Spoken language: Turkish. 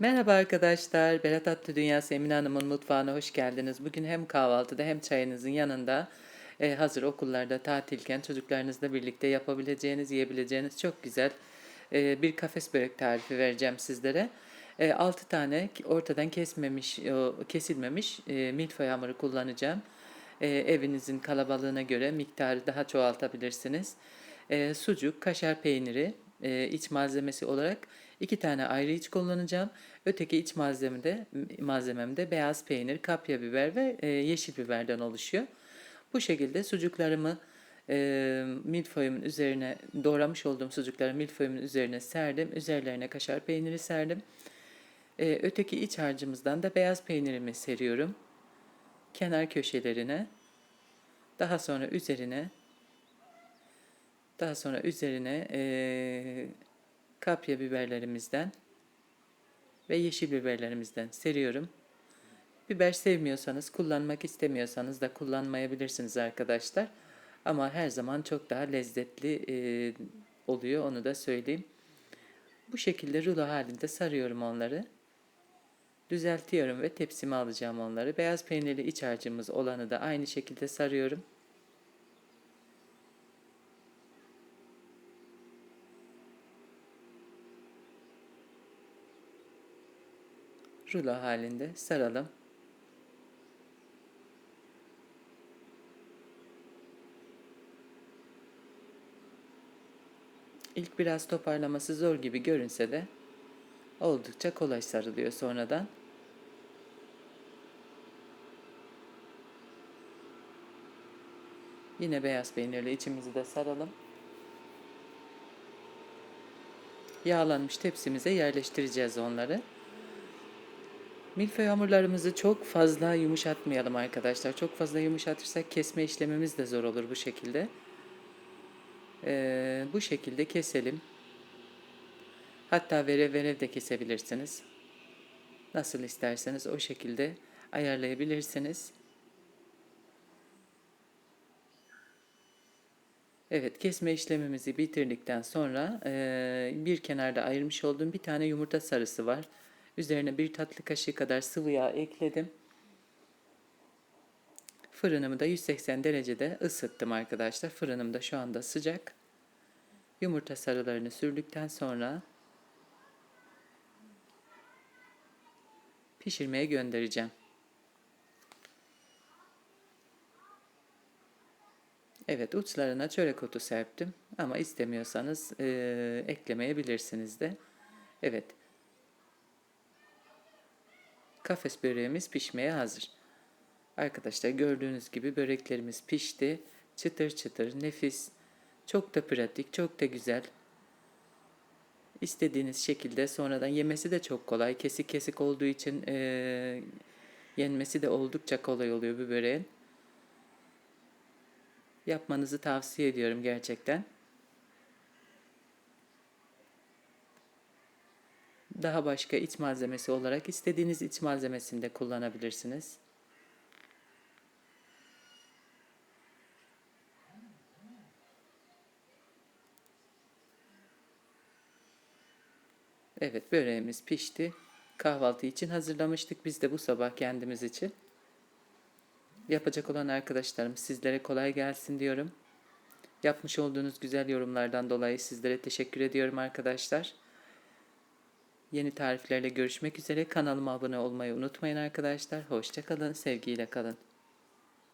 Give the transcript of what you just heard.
Merhaba arkadaşlar, Berat Atlı Dünyası Emine Hanım'ın mutfağına hoş geldiniz. Bugün hem kahvaltıda hem çayınızın yanında e, hazır okullarda tatilken çocuklarınızla birlikte yapabileceğiniz, yiyebileceğiniz çok güzel e, bir kafes börek tarifi vereceğim sizlere. E, 6 tane ortadan kesmemiş, kesilmemiş e, milföy hamuru kullanacağım. Evinizin kalabalığına göre miktarı daha çoğaltabilirsiniz. Sucuk, kaşar peyniri, iç malzemesi olarak iki tane ayrı iç kullanacağım. Öteki iç malzemede malzememde beyaz peynir, kapya biber ve e, yeşil biberden oluşuyor. Bu şekilde sucuklarımı e, milföyümün üzerine doğramış olduğum sucukları milföyümün üzerine serdim. Üzerlerine kaşar peyniri serdim. E, öteki iç harcımızdan da beyaz peynirimi seriyorum. Kenar köşelerine. Daha sonra üzerine daha sonra üzerine e, kapya biberlerimizden ve yeşil biberlerimizden seriyorum. Biber sevmiyorsanız, kullanmak istemiyorsanız da kullanmayabilirsiniz arkadaşlar. Ama her zaman çok daha lezzetli e, oluyor, onu da söyleyeyim. Bu şekilde rulo halinde sarıyorum onları. Düzeltiyorum ve tepsime alacağım onları. Beyaz peynirli iç harcımız olanı da aynı şekilde sarıyorum. Rulo halinde saralım. İlk biraz toparlaması zor gibi görünse de oldukça kolay sarılıyor sonradan. Yine beyaz peynirli içimizi de saralım. Yağlanmış tepsimize yerleştireceğiz onları. Milföy hamurlarımızı çok fazla yumuşatmayalım arkadaşlar. Çok fazla yumuşatırsak kesme işlemimiz de zor olur bu şekilde. Ee, bu şekilde keselim. Hatta verev verev de kesebilirsiniz. Nasıl isterseniz o şekilde ayarlayabilirsiniz. Evet kesme işlemimizi bitirdikten sonra e, bir kenarda ayırmış olduğum bir tane yumurta sarısı var. Üzerine bir tatlı kaşığı kadar sıvı yağ ekledim. Fırınımı da 180 derecede ısıttım arkadaşlar. Fırınım da şu anda sıcak. Yumurta sarılarını sürdükten sonra pişirmeye göndereceğim. Evet uçlarına çörek otu serptim ama istemiyorsanız e, eklemeyebilirsiniz de. Evet Kafes böreğimiz pişmeye hazır. Arkadaşlar gördüğünüz gibi böreklerimiz pişti. Çıtır çıtır, nefis. Çok da pratik, çok da güzel. İstediğiniz şekilde sonradan yemesi de çok kolay. Kesik kesik olduğu için e, yenmesi de oldukça kolay oluyor bu böreğin. Yapmanızı tavsiye ediyorum gerçekten. Daha başka iç malzemesi olarak istediğiniz iç malzemesini de kullanabilirsiniz. Evet böreğimiz pişti. Kahvaltı için hazırlamıştık biz de bu sabah kendimiz için. Yapacak olan arkadaşlarım sizlere kolay gelsin diyorum. Yapmış olduğunuz güzel yorumlardan dolayı sizlere teşekkür ediyorum arkadaşlar. Yeni tariflerle görüşmek üzere. Kanalıma abone olmayı unutmayın arkadaşlar. Hoşçakalın, sevgiyle kalın.